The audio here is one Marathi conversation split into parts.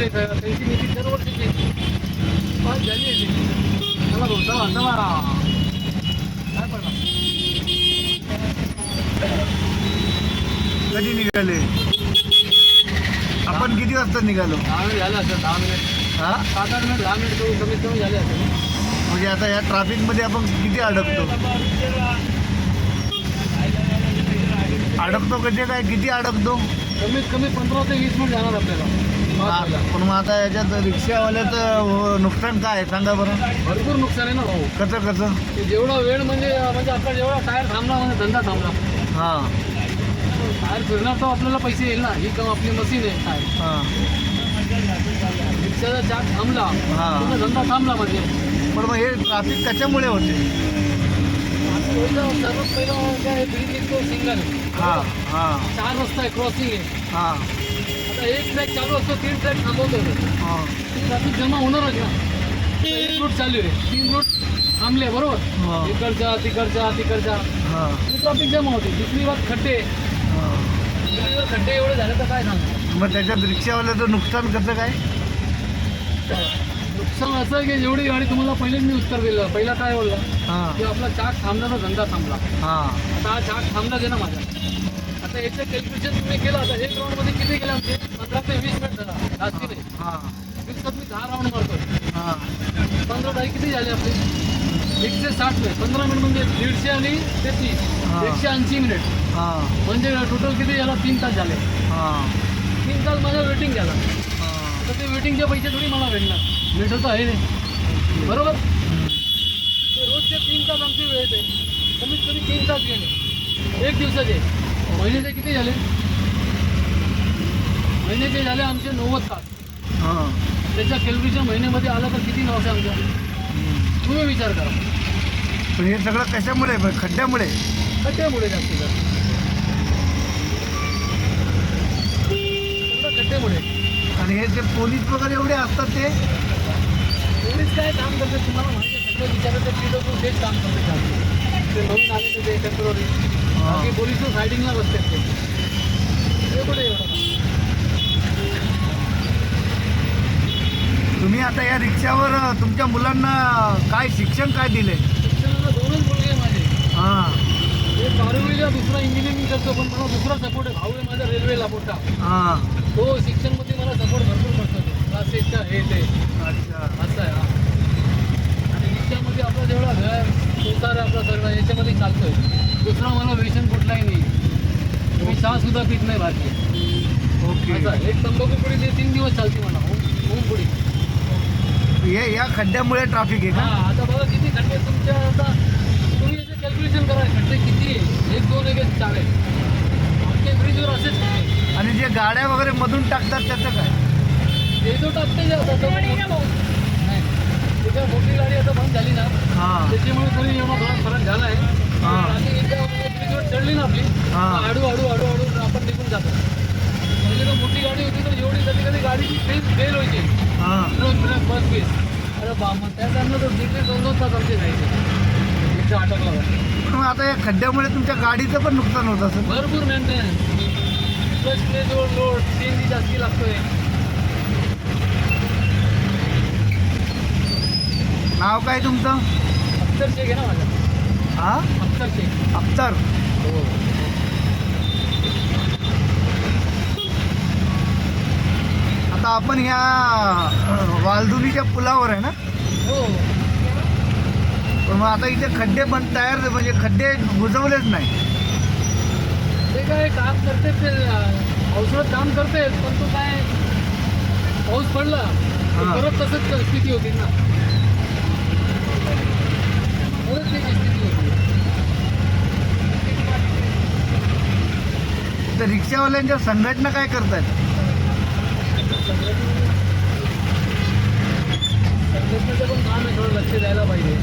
त्यांची झाली आहे ती. चला भाऊ चला चला काय पडला कधी निघाले? आपण किती वाजता निघालो? दहा मिनिट झाले दहा मिनिट. हा? सात आठ मिनिट दहा मिनिट कमी- कमीत कमी झाले असेल. म्हणजे आता या ट्रॅफिकमध्ये आपण किती अडकतो? अडकतो कसे काय? किती अडकतो? कमीत कमी पंधरा ते वीस मिनिट जाणार आपल्याला. पण मग आता याच्यात रिक्षावाल्याचं हो, नुकसान काय आहे? सांगा बरं. भरपूर नुकसान आहे ना भाऊ. कसं कसं? जेवढा वेळ म्हणजे म्हणजे आपला जेवढा टायर थांबला म्हणजे धंदा थांबला. हां. टायर फिरणार तर आपल्याला पैसे येईल ना. ही काम आपली मशीन आहे टायर. हां. रिक्षाचा चार्ज थांबला. हा. पूर्ण धंदा थांबला म्हणजे. पण मग हे ट्रॅफिक कशामुळे होते? पहिलं सर्वात पहिलं काय ब्रिज निघतो सिंगल हां हां. चार रस्ता आहे क्रॉसिंग आहे. हां. एक ट्रॅक चालू असतो तीन ट्रॅक थांबवतो. हां. ट्रॅफिक जमा होणारच ना? एक रूट चालू आहे. तीन रूट थांबले हा. बरोबर इकडचा तिकडचा तिकडचा. हां. ट्रॅफिक जमा होते. दुसरी बात खड्डे. हां. खड्डे एवढे झाले तर काय सांगू मग त्याच्यात रिक्षावाल्याचं नुकसान कसं काय? नुकसान असं की जेवढी गाडी तुम्हाला पहिलेच मी उत्तर दिलं. पहिला काय बोलला? हां. की आपला चाक थांबला तर धंदा थांबला. हां. आता हा चाक थांबलाच आहे ना माझा आता याचं कॅल्क्युलेशन तुम्ही केलं. आता एक राऊंडमध्ये किती गेले आमचे? पंधरा ते वीस मिनिट झाला. जास्ती नाही. हां. दिवसात मी दहा राऊंड मारतोय. हां. पंधरा तारीख किती झाले आपले? एकशे साठ मिनिट. पंधरा मिनिट म्हणजे दीडशे आणि तेहतीस हा. एकशे ऐंशी मिनिट. हां. म्हणजे टोटल किती झाला? तीन तास झाले. हां. तीन तास माझा वेटिंग झाला. हां. तर ते वेटिंगचे पैसे थोडी मला भेटणार. भेटत आहे नाही बरोबर? ते रोजचे तीन तास आमची वेळ आहे कमीत कमी तीन तास गेले एक दिवसाचे. महिन्याचे किती झाले? महिन्याचे झाले आमचे नव्वद तास. हां. त्याच्या कॅलरीच्या महिन्यामध्ये आलं तर किती लॉस आहे आमच्या तुम्ही विचार करा. पण हे सगळं कशामुळे? आहे? खड्ड्यामुळे? खड्ड्यामुळे जास्त जास्त सगळं खड्ड्यामुळे. आणि हे जे पोलीस वगैरे एवढे असतात ते? पोलीस काय काम करते तुम्हाला माहिती आहे? सगळं विचारायचं की लोक तेच काम करते जास्त. ते नवीन आलेले ते टेंपररी बाकी पोलीस सायडिंगला बसतात ते. ते कुठे एवढं? तुम्ही आता या रिक्षावर तुमच्या मुलांना काय शिक्षण काय दिले शिक्षणाला दोनच आहे माझे. हां. एक बारावीला दुसरा इंजिनिअरिंग करतो पण मला दुसरा सपोर्ट आहे. भाऊ आहे माझा रेल्वेला मोठा. हां. तो शिक्षणमध्ये मला सपोर्ट भरपूर करतो. तो क्लासेसच्या हे ते. अच्छा. असं आहे हा. आणि रिक्षामध्ये आपला जेवढा घर संसार आहे आपला सगळा याच्यामध्ये चालतोय. दुसरा मला व्यसन कुठलाही नाही. मी चहा सुद्धा पित नाही भारतीय ओके. असं आहे. एक तंबाखू पुडी ते तीन दिवस चालते मला. ओम ओम पुडी. हे या खड्ड्यामुळे ट्रॅफिक आहे हा का आता बघा किती खड्डे आहेत तुमच्या आता तुम्ही याचं कॅल्क्युलेशन करा. खड्डे किती आहे? एक दोन एक एक चार आहे. आमच्या ब्रिजवर असेच खड्डे. आणि जे गाड्या वगैरे मधून टाकतात त्याचं काय? ते जो टाकते जे आता तो नाही. त्याच्या मोठी गाडी आता बंद झाली ना. हां. त्याच्यामुळे तरी एवढा थोडा फरक झाला आहे. हा. आणि एकदा ब्रिजवर चढली ना आपली हा. हळू हळू हळू हळू आपण निघून जातो. म्हणजे तर मोठी गाडी होती तर एवढी कधी कधी गाडीची फेल फेल व्हायची. हां. बस बेस अरे बा मग त्या टायमला तर दोन दोन तास आमचे जायचे. एकदा अटकला मग आता या खड्ड्यामुळे तुमच्या गाडीचं पण नुकसान होत असेल. भरपूर मेंटेनन्स प्लस प्लेजवर लोड सी एन जी जास्ती लागतोय. नाव काय तुमचं? अख्तर शेख आहे ना माझा हां? अख्तर शेख अख्तर आता आपण ह्या अ, वालदुनीच्या पुलावर आहे ना? हो. पण मग आता इथे खड्डे पण तयार म्हणजे खड्डे बुजवलेच नाही. ते काय काम करते ते औषध काम करते पण तो काय पाऊस पडला तर हा. परत तसंच स्थिती होती ना. परत त्याची स्थिती होती. तर रिक्षावाल्यांच्या संघटना काय करतात संघटनेचं पण काम आहे थोडं लक्ष द्यायला पाहिजे?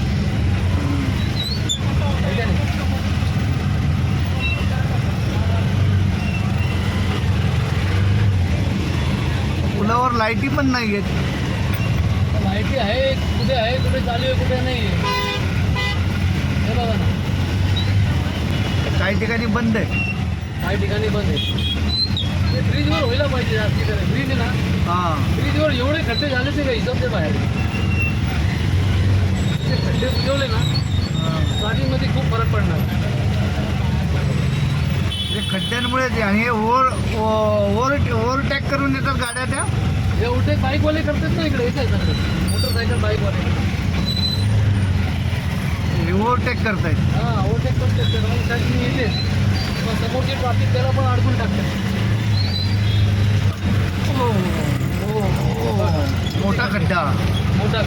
पुलावर लाईटी पण नाही आहेत. माहिती आहे कुठे आहे कुठे चालू आहे कुठे नाही आहे. बघा ना. काही ठिकाणी बंद आहे. काही ठिकाणी बंद आहे. ते ब्रिजवर व्हायला पाहिजे ब्रिज आहे ना. हा. ब्रिजवर एवढे खड्डे झाले ते काही हिशोब ते बाहेर. ते खड्डे बुजवले ना गाडीमध्ये खूप फरक पडणार. हे खड्ड्यांमुळे ते आणि हे ओव्हर ओव्हर ओव्हरटॅक करून येतात गाड्या त्या? उठे बाईकवाले करतात ना इकडे येत आहे मोटरसायकल बाईकवाले. हे ओव्हरटॅक करतायत. हा ओव्हरटेक करतात. ते साईडने येते. मग समोरची ट्रॅफिक त्याला पण अडकून टाकते हो, हो, हो. मोठा खड्डा मोठा